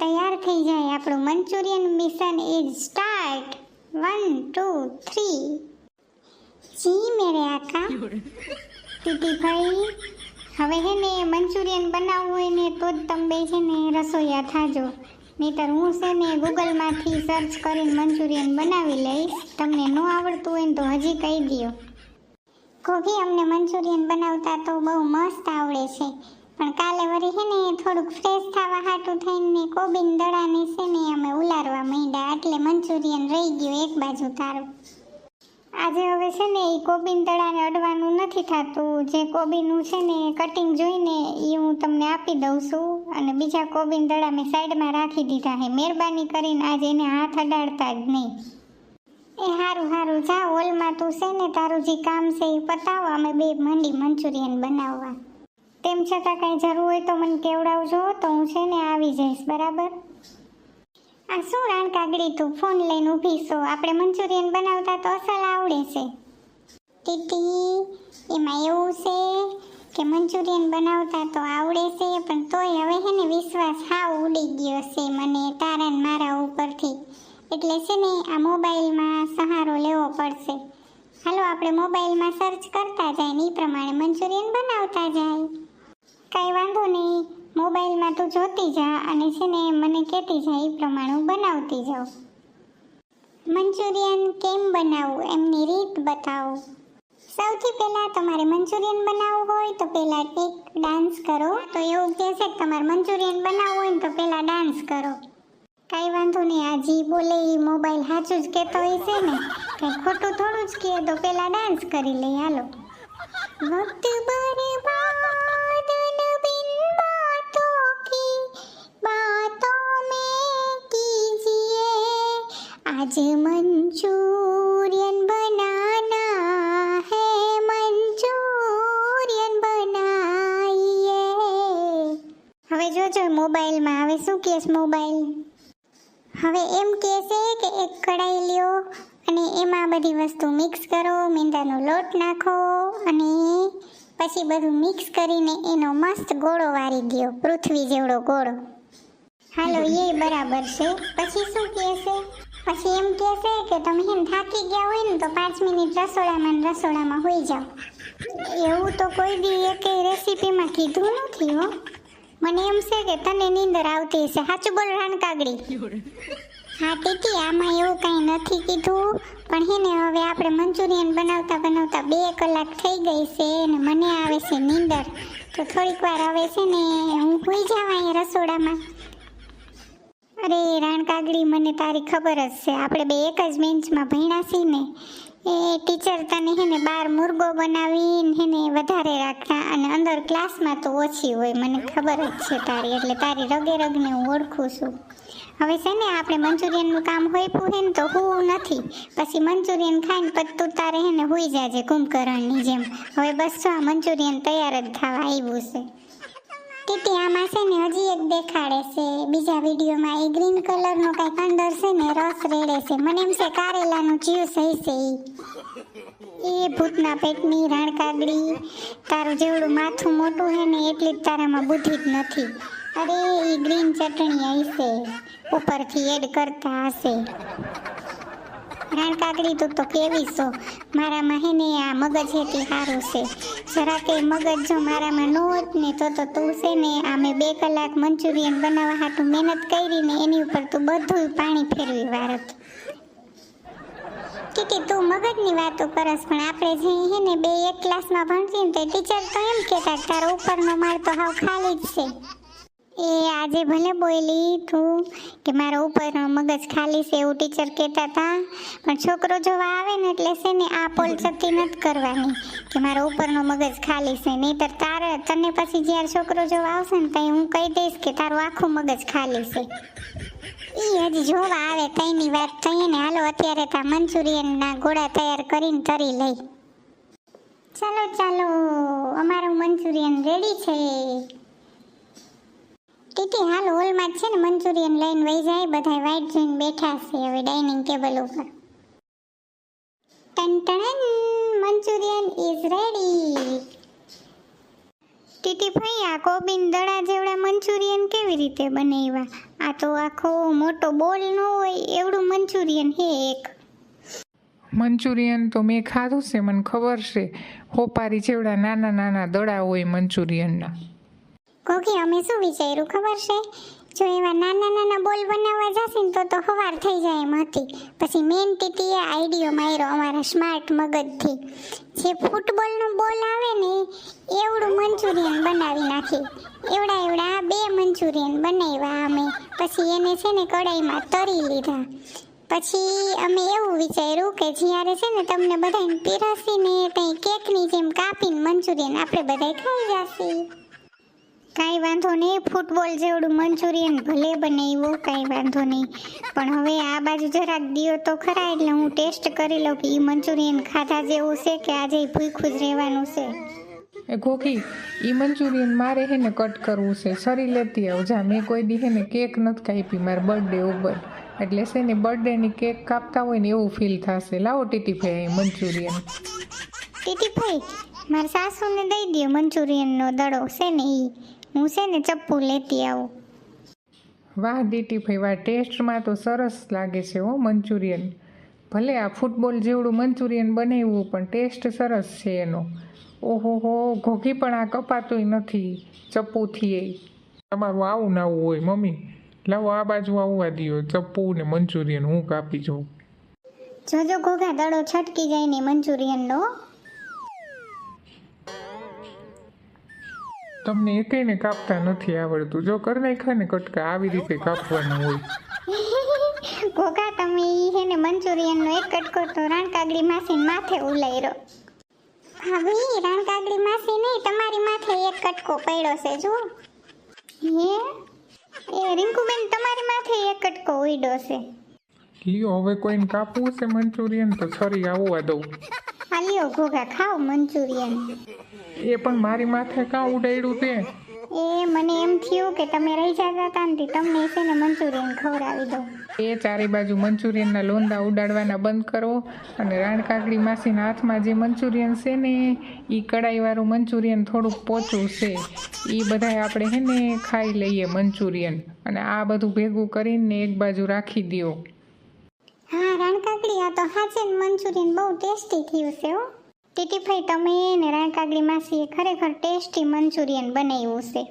તૈયાર થઈ જાય. આપણું Manchurian mission is start one two three જી મેરે આકા. ભાઈ, હવે હે ને મંચુરિયન બનાવવું હોય ને તો જ તમે છે ને રસોઈયા થાજો. નહીતર હું છે ને ગૂગલમાંથી સર્ચ કરીને મંચુરિયન બનાવી લઈશ. તમને ન આવડતું હોય ને તો હજી કહી દ્યો. કોકી અમને મંચુરિયન બનાવતા તો બહુ મસ્ત આવડે છે. પણ કાલે વળી છે ને થોડુંક ફ્રેશ થવા હાટું થઈને કોબીન દડાને છે ને અમે ઉલારવા માંડ્યા. એટલે મંચુરિયન રહી ગયું એક બાજુ તારું. આજે હવે છે ને એ કોબીન દડાને અડવાનું નથી થતું. જે કોબીનું છે ને કટિંગ જોઈને એ હું તમને આપી દઉં છું. અને બીજા કોબીન દડા મેં સાઈડમાં રાખી દીધા છે મહેરબાની કરીને આજે એને હાથ અડાડતા જ નહીં. એ સારું સારું જા, હોલમાં તું છે ને તારું જે કામ છે એ પતાવો. અમે બે મંડી મંચુરિયન બનાવવા. તેમ છતાં કાંઈ જરૂર હોય તો મને કેવડાવજો, તો હું છે ને આવી જઈશ, બરાબર? આ શું રાણ કાગડી તું? ફોન લઈને ઊભી છો આપણે મંચુરિયન બનાવતા તો અસલ આવડે છે. ટીટી, એમાં એવું છે કે મંચુરિયન બનાવતા તો આવડે છે, પણ તોય હવે છે ને વિશ્વાસ હાવ ઉડી ગયો છે મને તારા મારા ઉપરથી. એટલે છે ને આ મોબાઈલમાં સહારો લેવો પડશે. હાલો, આપણે મોબાઈલમાં સર્ચ કરતા જાય ને એ પ્રમાણે મંચુરિયન બનાવતા જાય. કાંઈ વાંધો નહીં. મોબાઈલમાં તું જોતી જા અને છે ને મને કહેતી જા એ પ્રમાણે બનાવતી જાઉં. મંચુરિયન કેમ બનાવવું એમની રીત બતાવો. સૌથી પહેલાં તમારે મંચુરિયન બનાવવું હોય તો પહેલાં એક ડાન્સ કરો. તો એવું કહે છે કે તમારે મંચુરિયન બનાવવું હોય તો પહેલાં ડાન્સ કરો. કાંઈ વાંધો નહીં, આ બોલે એ મોબાઈલ સાચું જ કહેતો હોય છે ને. કંઈ ખોટું થોડું જ કહે તો પહેલાં ડાન્સ કરી લઈએ, હાલો. બરબાદ જોજો મોબાઈલમાં. હવે શું છે મોબાઈલ? હવે એમ કે છે કે એક કઢાઈ લ્યો અને એમાં બધી વસ્તુ મિક્સ કરો મેંદાનો લોટ નાખો અને પછી બધું મિક્સ કરીને એનો મસ્ત ગોળો વારી દ્યો, પૃથ્વી જેવડો ગોળો. હાલો, એ બરાબર છે. પછી શું કહે છે પછી એમ કહે છે કે તમે એમ થાકી ગયા હોય ને તો પાંચ મિનિટ રસોડામાં રસોડામાં હોઈ જાઓ. એવું તો કોઈ બી એકેય રેસીપીમાં કીધું નથી હો. મને એમ છે કે તને નીંદર આવતી હશે. સાચું બોલ રાણકાગડી હા ટીટી આમાં એવું કાંઈ નથી કીધું, પણ હે ને, હવે આપણે મંચુરિયન બનાવતા બનાવતા બે કલાક થઈ ગઈ છે અને મને આવે છે નીંદર. તો થોડીક વાર હવે છે ને, હું ભૂલી જાવ અહીંયા રસોડામાં. અરે રાણકાગડી મને તારી ખબર જ છે. આપણે બે એક જ બેન્ચમાં ભણ્યા છીએ ને એ ટીચર તને હે ને બાર મુર્ગો બનાવીને હે ને વધારે રાખતા અને અંદર ક્લાસમાં તો ઓછી હોય, મને ખબર જ છે તારી, એટલે તારી રગે રગને હું ઓળખું છું. હવે છે ને આપણે મંચુરિયનનું કામ હોય હે ને તો હું નથી. પછી મંચુરિયન ખાઈને પછી તું તારે હે ને હોઈ જાજે કુંભકરણની જેમ. હવે બસ જો આ મંચુરિયન તૈયાર જ થવા આવ્યું છે. ટીટી આમાં છે ને હજી એક દેખાડે છે. બીજા વિડીયોમાં એ ગ્રીન કલરનો કાંઈક અંદર છે ને રસ રેડે છે. મને એમ છે કારેલાનું જ્યુસ હશે એ ભૂતના પેટની રાણકાગડી, તારું જેવડું માથું મોટું છે ને એટલી જ તારામાં બુદ્ધિ જ નથી. અરે એ ગ્રીન ચટણી હશે. ઉપરથી એડ કરતા હશે. રાણકાગડી તું તો કેવી છો મારામાં હે આ મગજ હેતી સારું છે. જરા કે મગજ જો મારામાં ન હોત ને તો તો તું છે ને આ મેં બે કલાક મંચુરિયન બનાવવા હાટું મહેનત કરી ને એની ઉપર તું બધું પાણી ફેરવી વારત. કે તું મગજની વાતો કરસ, પણ આપણે જે હે ને બે એક ક્લાસમાં ભણતી ને તે ટીચર તો એમ કહેતા કે તારો ઉપરનો માળ તો હાવ ખાલી જ છે. એ આજે ભલે બોલી તું કે મારા ઉપર મગજ ખાલી છે એવું ટીચર કહેતા હતા. પણ છોકરો જોવા આવે ને એટલે છે ને આ પોલ જતી નથી કરવાની કે મારા ઉપરનો મગજ ખાલી છે. નહીતર તારે, તને પછી જ્યારે છોકરો જોવા આવશે ને ત્યાં હું કહી દઈશ કે તારું આખું મગજ ખાલી છે. એ હજી જોવા આવે તઈની વાત થઈ ને હાલો, અત્યારે તા મંચુરિયનના ગોળા તૈયાર કરીને તરી લઈ. ચાલો ચાલો, અમારું મંચુરિયન રેડી છે. ટીટી હાલ હોલમાં જ છે ને, મંચુરિયન લઈને વહી જાય, બધાય વાઈટ જોઈને બેઠા છે હવે ડાઇનિંગ ટેબલ ઉપર. ટન મંચુરિયન ઇઝ રેડી ટીટી ભાઈ, આ કોબીન દડા જેવડા મંચુરિયન કેવી રીતે બનાવ્યા? આ તો આખો મોટો બોલ ન હોય, એવડું મંચુરિયન હે એક. મંચુરિયન તો મેં ખાધું છે, મને ખબર છે. હોપારી જેવડા નાના નાના દડા હોય મંચુરિયનના. કોકી, અમે શું વિચાર્યું ખબર છે? જો એવા નાના નાના બોલ બનાવવા જશે ને તો તો હવાર થઈ જાય એમ હતી. પછી મેન ટીટીએ આઈડિયો માર્યો અમારા સ્માર્ટ મગજથી. જે ફૂટબોલનો બોલ આવે ને, એવડું મંચુરિયન બનાવી નાખી. એવડા એવડા બે મંચુરિયન બનાવ્યા અમે. પછી એને છે ને કડાઈમાં તરી લીધા. પછી અમે એવું વિચાર્યું કે જ્યારે છે ને તમને બધાને પીરસીને કંઈ કેકની જેમ કાપીને મંચુરિયન આપણે બધાય ખાઈ જશે. કાંઈ વાંધો નહીં ફૂટબોલ જેવડું મંચુરિયન ભલે બને એવો કાંઈ વાંધો નહીં. પણ હવે આ બાજુ જરાક દિયો તો ખરા એટલે હું ટેસ્ટ કરી લઉં કે એ મંચુરિયન ખાધા જેવું છે કે આજે ભૂખ્યું જ રહેવાનું છે? એ ઘોઘી એ મંચુરિયન મારે હે ને કટ કરવું છે. સરી લેતી આવ. જા મેં કોઈ દી હે ને કેક નથી કાપી મારે બર્થડે ઉપર. એટલે છે ને બર્થડેની કેક કાપતા હોય ને એવું ફીલ થશે. લાવો ટીટી ભાઈ મંચુરિયન. ટીટી ભાઈ મારા સાસુને દઈ દો મંચુરિયનનો દડો છે ને એ હું છે ને ચપ્પુ લેતી આવું. વાહ દીટીભાઈ વાહ. ટેસ્ટમાં તો સરસ લાગે છે હો મંચુરિયન. ભલે આ ફૂટબોલ જેવડું મંચુરિયન બનાવ્યું પણ ટેસ્ટ સરસ છે એનો. ઓહો હો ઘોઘી પણ આ કપાતુંય નથી ચપ્પુથી એ તમારું આવું ના આવું હોય મમ્મી. લાવો આ બાજુ આવવા દો ચપ્પુ ને મંચુરિયન હું કાપી જોઉં. જોજો ઘોઘા દડો છટકી જાય ને મંચુરિયનનો. તમને એકેયને કાપતા નથી આવડતું. જો કરી નાખ્યા ને કટકા આવી રીતે કાપવાનું હોય. ઘોઘા તમે ઈ હે ને મંચુરિયનનો એક કટકો તો રણકાગડી માસીને માથે ઉલાયરો. હવે રાણકાગડી માસી નહીં તમારી માથે એક કટકો પડ્યો છે જો હે? એ રિંકુબેન તમારી માથે એક કટકો ઉડ્યો છે. લ્યો હવે કોઈને કાપવું છે મંચુરિયન તો છરી આવવા દઉં. આ લ્યો ઘોઘા ખાઓ મંચુરિયન એ પણ મારી માથે કાં ઉડાડ્યું તે? એ મને એમ થયું કે તમે રહી જતા હતા ને તમને છે ને મંચુરિયન ખવડાવી દઉં. એ ચારે બાજુ મંચુરિયનના લોંદા ઉડાડવાના બંધ કરો અને રાણકાગડી માસીના હાથમાં જે મંચુરિયન છે ને એ કડાઈવાળું મંચુરિયન થોડુંક પોચું છે એ બધાય આપણે હે ને ખાઈ લઈએ મંચુરિયન. અને આ બધું ભેગું કરીને એક બાજુ રાખી દો હા આ તો હાચે મંચુરિયન બહુ ટેસ્ટી થયું છે હો. ટીટીભાઈ તમે ને રાણકાગડી માસીએ ખરેખર ટેસ્ટી મંચુરિયન બનાવ્યું છે.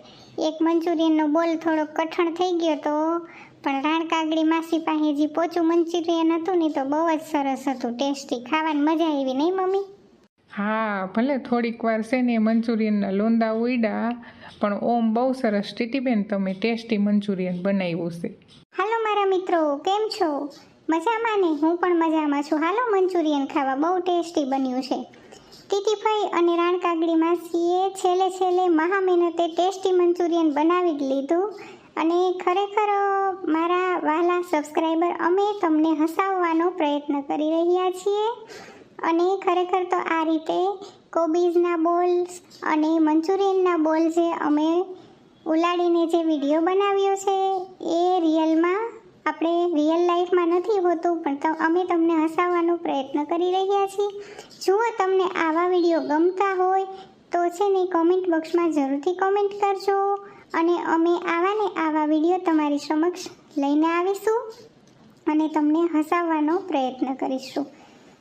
એક મંચુરિયનનો બોલ થોડો કઠણ થઈ ગયો તો પણ રાણકાગડી માસી પાસે જે પોચું મંચુરિયન હતું ને તો બહુ જ સરસ હતું. ટેસ્ટી ખાવાની મજા આવી નહીં મમ્મી? હા ભલે થોડીક વાર છે ને મંચુરિયનના લોંદા ઉડ્યા પણ ઓમ બહુ સરસ. ટીટીબેન તમે ટેસ્ટી મંચુરિયન બનાવ્યું છે. હાલો મારા મિત્રો કેમ છો? મજામાં ને? હું પણ મજામાં છું. હાલો, મંચુરિયન ખાવા. બહુ ટેસ્ટી બન્યું છે. ટીટીભાઈ અને રાણકાગડી માસીએ છેલ્લે છેલ્લે મહા મહેનતે ટેસ્ટી મંચુરિયન બનાવી લીધું અને ખરેખર મારા વહાલા સબસ્ક્રાઈબર અમે તમને હસાવવાનો પ્રયત્ન કરી રહ્યા છીએ અને ખરેખર તો આ રીતે કોબીઝના બોલ્સ અને મંચુરિયનના બોલ જે અમે ઉલાડીને જે વીડિયો બનાવ્યો છે એ રિયલમાં આપણે રિયલ લાઈફમાં નથી હોતું, પણ અમે તમને હસાવવાનો પ્રયત્ન કરી રહ્યા છીએ. જો તમને આવા વીડિયો ગમતા હોય, તો છે ને કોમેન્ટ બોક્સમાં જરૂરથી કોમેન્ટ કરજો. અને અમે આવા ને આવા વીડિયો તમારી સમક્ષ લઈને આવીશું અને તમને હસાવવાનો પ્રયત્ન કરીશું.